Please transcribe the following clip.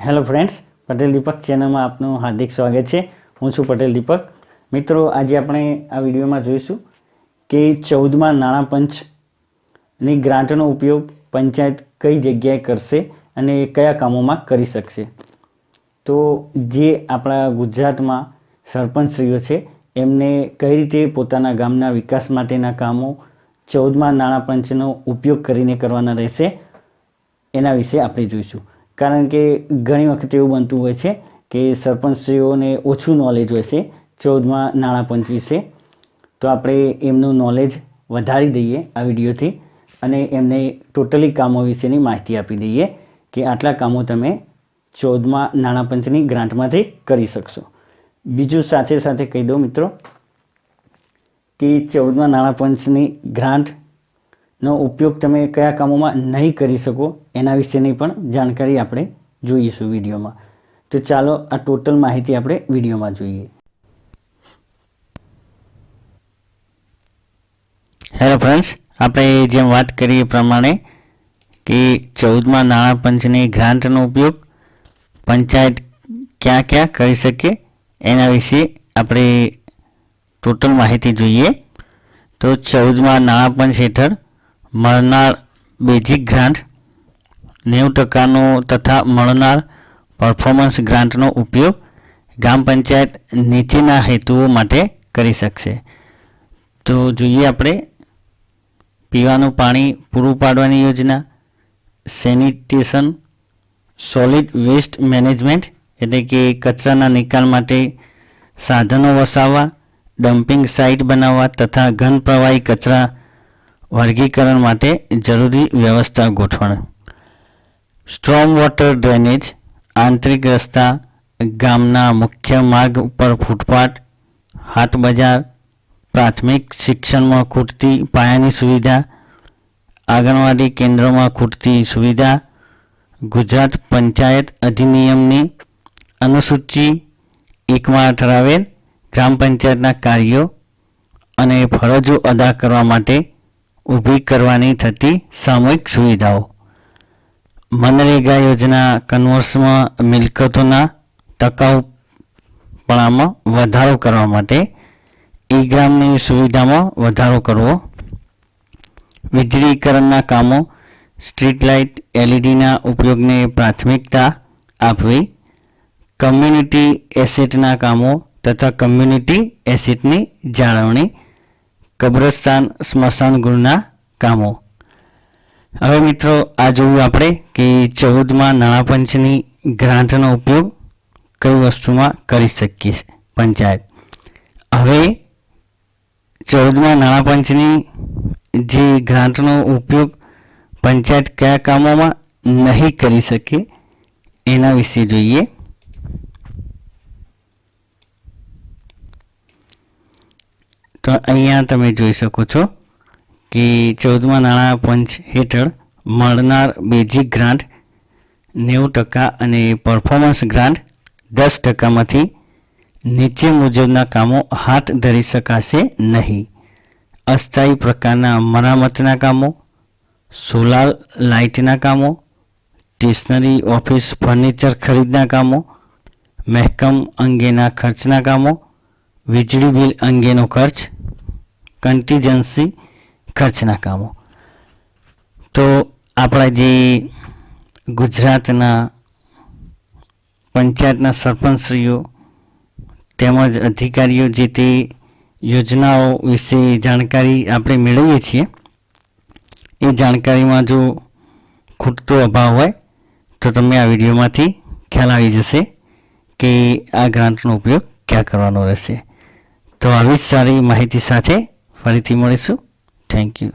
Hello friends, Patel દીપક ચેનલમાં આપનું હાર્દિક સ્વાગત છે. હું છું પટેલ દીપક. મિત્રો, આજે આપણે આ વિડીયોમાં જોઈશું કે ચૌદમાં નાણાં પંચની ગ્રાન્ટનો ઉપયોગ પંચાયત કઈ જગ્યાએ કરશે અને કયા કામોમાં કરી શકશે. તો જે આપણા ગુજરાતમાં સરપંચશ્રીઓ છે, એમને કઈ રીતે પોતાના ગામના વિકાસ માટેના કામો ચૌદમાં નાણાં પંચનો ઉપયોગ કરીને કરવાના રહેશે, એના વિશે આપણે જોઈશું. કારણ કે ઘણી વખત એવું બનતું હોય છે કે સરપંચશ્રીઓને ઓછું નોલેજ હોય છે, ચૌદમાં નાણાં પંચ વિશે તો આપણે એમનું નોલેજ વધારી દઈએ આ વિડીયોથી અને એમને ટોટલી કામો વિશેની માહિતી આપી દઈએ કે આટલા કામો તમે ચૌદમાં નાણાં પંચની ગ્રાન્ટમાંથી કરી શકશો. બીજું સાથે સાથે કહી દઉં મિત્રો કે ચૌદમાં નાણાં પંચની ગ્રાન્ટનો ઉપયોગ તમે કયા કામોમાં નહીં કરી શકો એના વિશેની પણ જાણકારી આપણે જોઈશું વિડીયોમાં. તો ચાલો આ ટોટલ માહિતી આપણે વિડીયોમાં જોઈએ. હેલો ફ્રેન્ડ્સ આપણે જેમ વાત કરી એ પ્રમાણે કે ચૌદમાં નાણાં પંચની ગ્રાન્ટનો ઉપયોગ પંચાયત ક્યાં ક્યાં કરી શકે એના વિશે આપણે ટોટલ માહિતી જોઈએ. તો ચૌદમાં નાણાં પંચ હેઠળ મળનાર બેઝિક ગ્રાન્ટ નેવું ટકાનો તથા મળનાર પરફોર્મન્સ ગ્રાન્ટનો ઉપયોગ ગ્રામ પંચાયત નીચેના હેતુઓ માટે કરી શકશે. તો જોઈએ આપણે પીવાનું પાણી પૂરું પાડવાની યોજના, સેનિટેશન, સોલિડ વેસ્ટ મેનેજમેન્ટ એટલે કે કચરાના નિકાલ માટે સાધનો વસાવવા, ડમ્પિંગ સાઇટ બનાવવા તથા ઘન પ્રવાહી કચરા વર્ગીકરણ માટે જરૂરી વ્યવસ્થા ગોઠવણ. સ્ટ્રોમ વોટર ડ્રેનેજ આંતરિક રસ્તા, ગામના મુખ્ય માર્ગ ઉપર ફૂટપાથ, હાટ બજાર, પ્રાથમિક શિક્ષણમાં ખૂટતી પાયાની સુવિધા, આંગણવાડી કેન્દ્રોમાં ખૂટતી સુવિધા, ગુજરાત પંચાયત અધિનિયમની અનુસૂચિ, એકમાં ઠરાવેલ ગ્રામ પંચાયતના કાર્યો અને ફરજો અદા કરવા માટે ઊભી કરવાની થતી સામૂહિક સુવિધાઓ. મનરેગા યોજના કન્વર્સમાં મિલકતોના ટકાઉપણામાં વધારો કરવા માટે ઈ ગ્રામની સુવિધામાં વધારો કરવો. વીજળીકરણના કામો, સ્ટ્રીટ લાઇટ, એલઈડીના ઉપયોગને પ્રાથમિકતા આપવી. કમ્યુનિટી એસેટના કામો તથા કમ્યુનિટી એસેટની જાળવણી. કબ્રસ્તાન સ્મશાન ગૃહના કામો. હવે મિત્રો, આ જોયું આપણે કે ચૌદમાં નાણાં પંચની ગ્રાન્ટનો ઉપયોગ કઈ વસ્તુમાં કરી શકીએ પંચાયત. હવે ચૌદમાં નાણાં પંચની જે ગ્રાન્ટનો ઉપયોગ પંચાયત કયા કામોમાં નહીં કરી શકે એના વિશે જોઈએ. તો અહીંયા તમે જોઈ શકો છો કે ચૌદમા નાણાં પંચ હેઠળ મળનાર બેઝિક ગ્રાન્ટ નેવું ટકા અને પરફોર્મન્સ ગ્રાન્ટ દસ ટકામાંથી નીચે મુજબના કામો હાથ ધરી શકાશે નહીં. અસ્થાયી પ્રકારના મરામતના કામો, સોલાર લાઇટના કામો, સ્ટેશનરી ઓફિસ ફર્નિચર ખરીદના કામો, મહેકમ અંગેના ખર્ચના કામો, વીજળી બિલ અંગેનો ખર્ચ કન્ટીજન્સી ખર્ચના કામો. તો આપણા જે ગુજરાતના પંચાયતના સરપંચશ્રીઓ તેમજ અધિકારીઓ જે તે યોજનાઓ વિશે જાણકારી આપણે મેળવીએ છીએ, એ જાણકારીમાં જો ખૂટતો અભાવ હોય, તો તમને આ વિડીયોમાંથી ખ્યાલ આવી જશે કે આ ગ્રાન્ટનો ઉપયોગ ક્યાં કરવાનો રહેશે. તો આવી જ સારી માહિતી સાથે ফারিতি মরেছো থ্যাংক ইউ